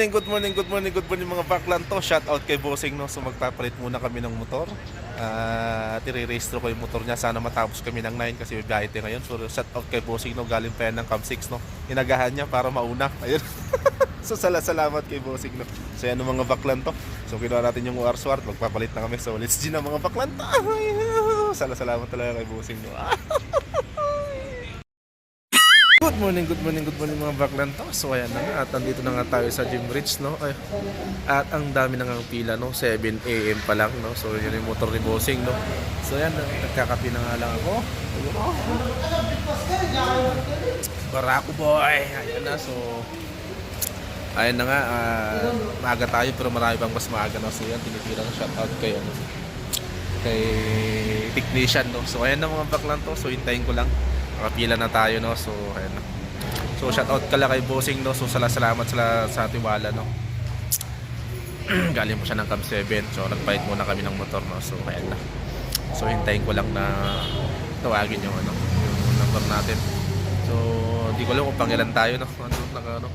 morning, good morning, good morning, good morning mga baklan to. Shout out kay Bossing no. So magpapalit muna kami ng motor. At i-registro ko yung motor niya. Sana matapos kami ng 9 kasi may biyahe tayo ngayon. So shout out kay Bossing no. Galing pa yan ng Cam 6 no. Inagahan niya para mauna. Ayun. so sala salamat kay Bossing no. So yan mga baklan to. So kinuha natin yung UR Swart. Magpapalit na kami. So let's G na mga baklan to. Sala salamat talaga kay Bossing no. Good morning, good morning, good morning mga baklan to. So ayan na nga, at nandito na nga tayo sa Gym Ridge, no? Ay, at ang dami na nga pila, no? 7 a.m. pa lang, no? So yun yung motor ni Bossing, no? So ayan, nagkakapi na nga lang ako. Barako boy! Ayan na, so... Ayan na nga, ah, maaga tayo pero marami pang mas maaga, no? So yan, tinitira ng shoutout kay, ano, kay technician, no? So ayan na mga baklan to, so hintayin ko lang. Nakapila na tayo, no? So, ayan na. So, shoutout ka lang kay Bossing, no? So, sala salamat sila sa tiwala, no? Galing po siya ng Cam 7. So, nagpahit muna kami ng motor, no? So, ayan na. So, hintayin ko lang na tawagin yung, ano, yung number natin. So, hindi ko alam kung pangilan tayo, no? Ano, naka, ano?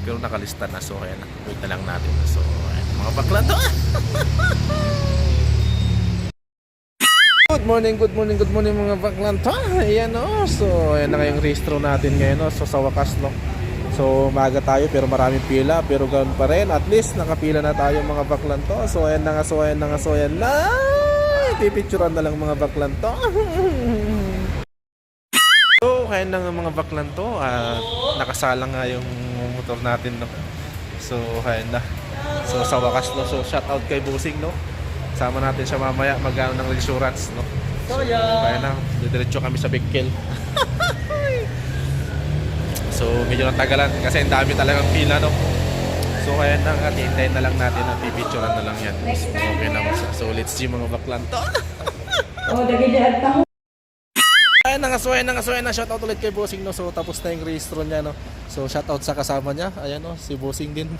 Pero nakalista na. So, ayan na. Wait na lang natin. So, ayan. Mga bakla to. Morning, good morning, good morning mga baklan to. Ayan o. So, ayan na kayong registro natin ngayon o. So, sa wakas no. So, maga tayo pero maraming pila. Pero ganoon pa rin. At least, nakapila na tayo mga baklan to. So, ayan na nga, so ayan na nga, so ayan na. Pipicturan na lang mga baklan to. So, kaya na nga mga baklan to. ah, nakasalang nga yung motor natin no. So, kaya na. So, sa wakas no. So, shout out kay Busing no. Sama natin siya mamaya magano ng insurance, no? So, kaya na, didiretso kami sa Bigkel. so, medyo natagalan kasi ang dami talagang pila, no? So, kaya na nga, hintayin na lang natin at pipicturean na lang yan. So, okay na. So, let's see mga baklan to. Oh, dagi dihat ta mo. Ayan nga, so ayan na nga, so ayan na, shoutout ulit kay Bossing, no? So, tapos na yung registro niya, no? So, shoutout sa kasama niya, ayan, no? Si Bossing din.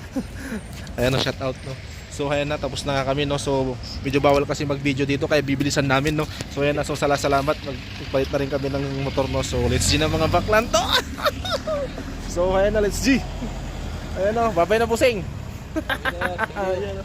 ayan, no? Shoutout, no? So, ayan na, tapos na kami, no? So, medyo bawal kasi mag-video dito, kaya bibilisan namin, no? So, ayan na, so sala salamat, magpalit na rin kami ng motor, no? So, let's G na mga baklan to! so, ayan na, let's G! Ayan, no? Babay na, Bossing! ayan, no?